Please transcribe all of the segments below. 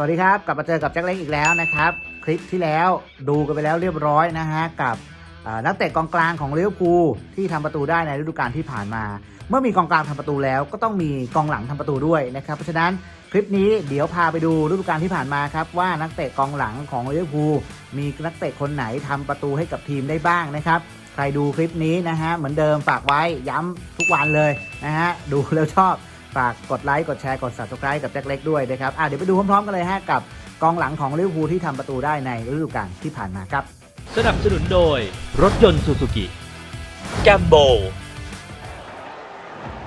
สวัสดีครับ กลับมาเจอกับแจ็คเล็กอีกแล้วนะครับ คลิปที่แล้วดูกันไปแล้วเรียบร้อยนะฮะกับนักเตะกองกลางของลิเวอร์พูลที่ทำประตูได้ในฤดูกาลที่ผ่านมา เมื่อมีกองกลางทำประตูแล้วก็ต้องมีกองหลังทำประตูด้วยนะครับ เพราะฉะนั้นคลิปนี้เดี๋ยวพาไปดูฤดูกาลที่ผ่านมาครับว่านักเตะกองหลังของลิเวอร์พูลมีนักเตะคนไหนทำประตูให้กับทีมได้บ้างนะครับใครดูคลิปนี้นะฮะเหมือนเดิมฝากไว้ย้ำทุกวันเลยนะฮะดูแล้วชอบ ฝากกดไลค์กดแชร์กด subscribe กับแจ็คเล็กด้วยนะครับอะเดี๋ยวไปดูพร้อมๆกันเลยฮะกับกองหลังของลิเวอร์พูลที่ทำประตูได้ในฤดูกาลที่ผ่านมาครับ สนับสนุนโดย รถยนต์ซูซูกิแกมโบ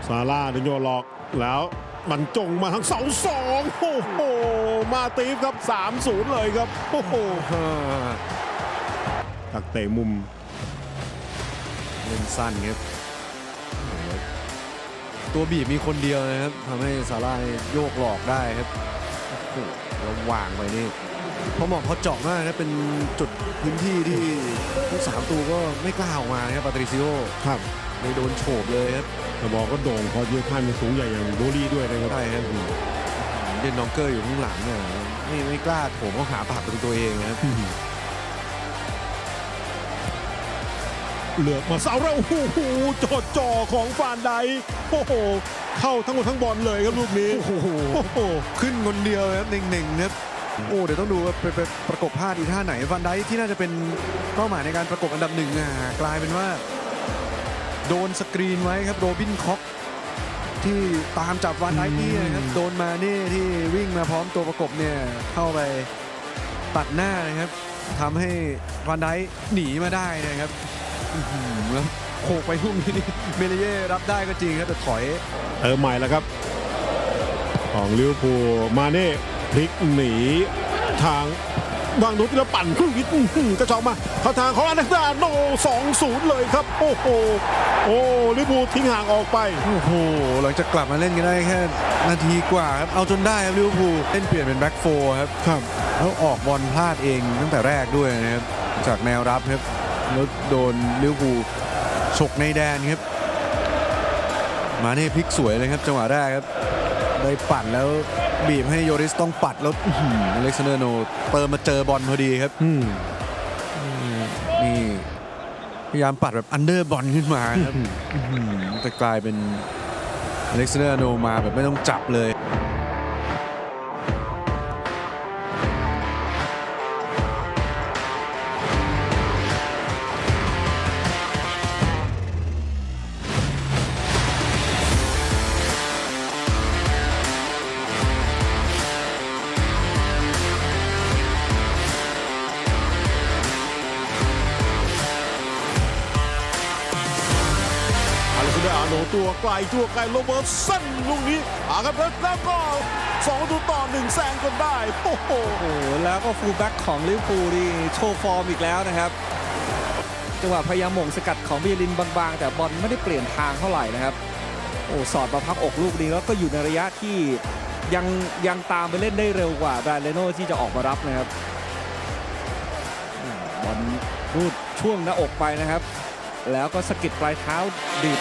ซาร่าดึงโยนหลอกแล้วบรรจงมาทั้งเสาสองโอ้โห มาตีฟครับ 3-0 เลยครับ โอ้โหตักเตะมุมเล่นสั้นครับ ตัวบีบมีคนเดียวนะครับทำให้ซาร่านี่โยกหลอกได้ครับโอ้โหแล้ววางไปนี่เพราะหมอกเขาเจาะมากครับเป็นจุดพื้นที่ที่ผู้สามตัวก็ไม่กล้าออกมานะครับปาตริซิโอครับเลยโดนโฉบเลยครับแต่บอกก็โด่งพอเยอะข้ามเป็นสูงใหญ่อย่างโดลี่ด้วยนะครับใช่ครับเดนนองเกอร์อยู่ข้างหลังเนี่ยไม่ไม่กล้าโถมเข้าหาปากเป็นตัวเองนะครับ เหลือกมาเสาแล้วโอ้โหจอดจ่อของฟานไดโอ้โห เข้าทั้งหมดทั้งบอลเลยครับลูกนี้ โอ้โหขึ้นคนเดียวเลยครับหนึ่งๆนะครับโอ้เดี๋ยวต้องดูว่าไปไปประกบพลาดอีท่าไหนฟันไดที่น่าจะเป็นเป้าหมายในการประกบอันดับหนึ่งอะกลายเป็นว่า โดนสกรีนไว้ครับโรบินคอกที่ตามจับวันไดนี่นะครับโดนมานี่ที่วิ่งมาพร้อมตัวประกบเนี่ยเข้าไปตัดหน้านะครับทำให้วันไดหนีมาได้นะครับ อื้อหือแล้วโขกไปลูกนี้นี่เมเลเย่รับได้ก็จริงครับแต่ถอย เติมใหม่แล้วครับ ของลิเวอร์พูลมาเน่พลิกหนีทางวางนุที่แล้วปั่นครึ่งวิทย์อื้อหือกระชอกมาเข้าทางของอันดับโนสองศูนย์เลยครับ โอ้โหโอ้ลิเวอร์พูลทิ้งห่างออกไป โอ้โห หลังจากกลับมาเล่นกันได้แค่นาทีกว่าครับ เอาจนได้ครับลิเวอร์พูลเล่นเปลี่ยนเป็นแบ็กโฟร์ครับ ครับ แล้วออกบอลพลาดเองตั้งแต่แรกด้วยนะครับ จากแนวรับครับ แล้วโดนลิเวอร์พูลฉกในแดนครับ มาเน่พลิกสวยเลยครับจังหวะแรกครับ ได้ปัดแล้วบีบให้โยริสต้องปัดแล้วอื้อหืออเล็กซานเดอร์โนเติมมาเจอบอลพอดีครับอืมนี่พยายามปัดแบบอันเดอร์บอลขึ้นมาครับอื้อหือแต่กลายเป็นอเล็กซานเดอร์โนมาแบบไม่ต้องจับเลย อานเดอร์อาโนตัวไกลตัวไกลโรเบิร์ตสั้นลูกนี้อาครับแล้วก็สองตูต่อหนึ่งแซงจนได้โอ้โหแล้วก็ฟูลแบ็กของลิเวอร์พูลนี่โชว์ฟอร์มอีกแล้วนะครับจังหวะพยายามหม่งสกัดของเบียรินบางๆ แต่บอลไม่ได้เปลี่ยนทางเท่าไหร่นะครับโอ้สอดมาพับอกลูกนี้แล้วก็อยู่ในระยะที่ยังยังตามไปเล่นได้เร็วกว่าแบรนเลโน่ที่จะออกมารับนะครับบอลรูดช่วงหน้าอกไปนะครับ แล้วก็สะกิดปลายเท้าดีด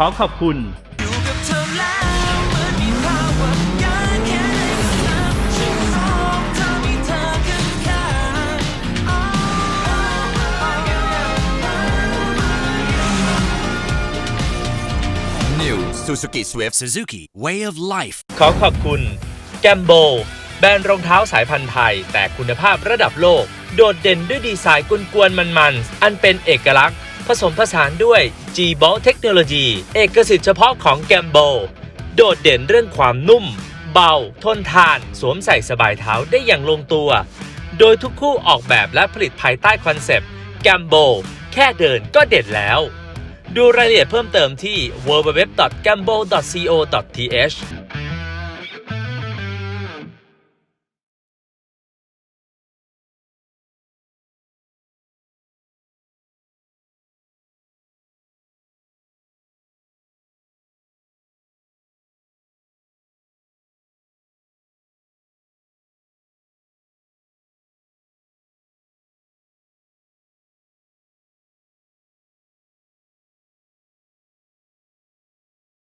ขอขอบคุณ Suzuki Swift Suzuki Way of Life ขอขอบคุณ แกมโบ แบรนด์รองเท้าสายพันธุ์ไทย แต่คุณภาพระดับโลก โดดเด่นด้วยดีไซน์กวนๆมันๆ อันเป็นเอกลักษณ์ ผสมผสานด้วย g b a l เทคโนโลยีเอกสิทธิ์เฉพาะของแกมโบ โดดเด่นเรื่องความนุ่ม เบา ทนทาน สวมใส่สบายเท้าได้อย่างลงตัว โดยทุกคู่ออกแบบและผลิตภายใต้คอนเซปต์แกมโบแค่เดินก็เด็ดแล้ว ดูรายละเอียดเพิ่มเติมที่ www.gamble.co.th